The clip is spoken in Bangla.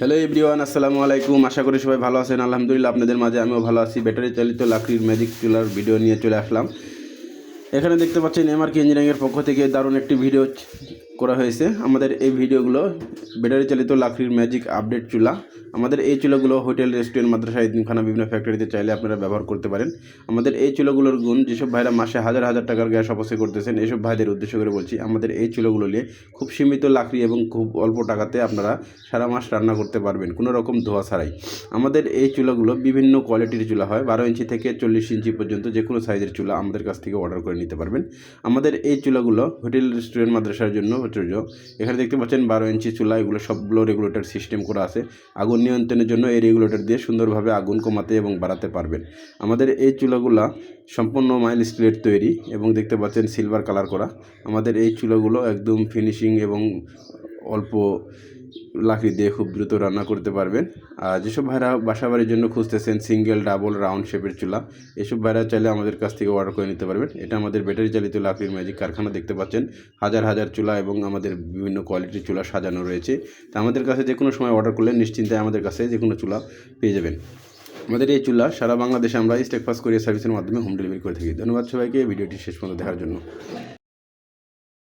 হ্যালো এভরিওয়ান আসসালামু আলাইকুম। আশা করি সবাই ভালো আছেন। আলহামদুলিল্লাহ আপনাদের মাঝে আমিও ভালো আছি। ব্যাটারি চালিত লাকড়ির ম্যাজিক চুলার ভিডিও নিয়ে চলে আসলাম। এখানে দেখতে পাচ্ছেন এমআরকে ইঞ্জিনিয়ারিংয়ের পক্ষ থেকে দারুণ একটি ভিডিও করা হয়েছে। আমাদের এই ভিডিওগুলো ব্যাটারি চালিত লাকড়ির ম্যাজিক আপডেট চুলা। আমাদের এই চুলাগুলো হোটেল রেস্টুরেন্ট মাদ্রাসা ইদিমখানা বিভিন্ন ফ্যাক্টরিতে চাইলে আপনারা ব্যবহার করতে পারেন। আমাদের এই চুলাগুলোর গুণ, যেসব ভাইরা মাসে হাজার হাজার টাকার গ্যাস অপচয় করতেছেন, এসব ভাইদের উদ্দেশ্য করে বলছি, আমাদের এই চুলাগুলো নিয়ে খুব সীমিত লাকড়ি এবং খুব অল্প টাকাতে আপনারা সারা মাস রান্না করতে পারবেন, কোনো রকম ধোয়া ছাড়াই। আমাদের এই চুলাগুলো বিভিন্ন কোয়ালিটির চুলা হয়, বারো ইঞ্চি থেকে চল্লিশ ইঞ্চি পর্যন্ত যে কোনো সাইজের চুলা আমাদের কাছ থেকে অর্ডার করে নিতে পারবেন। আমাদের এই চুলাগুলো হোটেল রেস্টুরেন্ট মাদ্রাসার জন্য প্রযোজ্য এখানে দেখতে পাচ্ছেন বারো ইঞ্চি চুলা, এগুলো সবগুলো রেগুলেটর সিস্টেম করা আছে। আগুন নিয়ন্ত্রণের জন্য এই রেগুলেটর দিয়ে সুন্দরভাবে আগুন কমাতে এবং বাড়াতে পারবেন। আমাদের এই চুলাগুলা সম্পূর্ণ মাইল স্টিলের তৈরি এবং দেখতে পাচ্ছেন সিলভার কালার করা। আমাদের এই চুলাগুলো একদম ফিনিশিং এবং অল্প লাকড়ি দিয়ে খুব দ্রুত রান্না করতে পারবেন। আর যেসব ভাইরা বাসা বাড়ির জন্য খুঁজতেছেন, সিঙ্গেল, ডাবল, রাউন্ড শেপের চুলা, এসব ভাইরা চাইলে আমাদের কাছ থেকে অর্ডার করে নিতে পারবেন। এটা আমাদের ব্যাটারি চালিত লাকড়ির ম্যাজিক কারখানা দেখতে পাচ্ছেন। হাজার হাজার চুলা এবং আমাদের বিভিন্ন কোয়ালিটির চুলা সাজানো রয়েছে। তা আমাদের কাছে যে কোনো সময় অর্ডার করলে নিশ্চিন্তে আমাদের কাছে যে কোনো চুলা পেয়ে যাবেন। আমাদের এই চুলা সারা বাংলাদেশে আমরা স্টেকফাস্ট কোরিয়ার সার্ভিসের মাধ্যমে হোম ডেলিভারি করে থাকি। ধন্যবাদ সবাইকে। ভিডিওটি শেষ পর্যন্ত দেখার জন্য।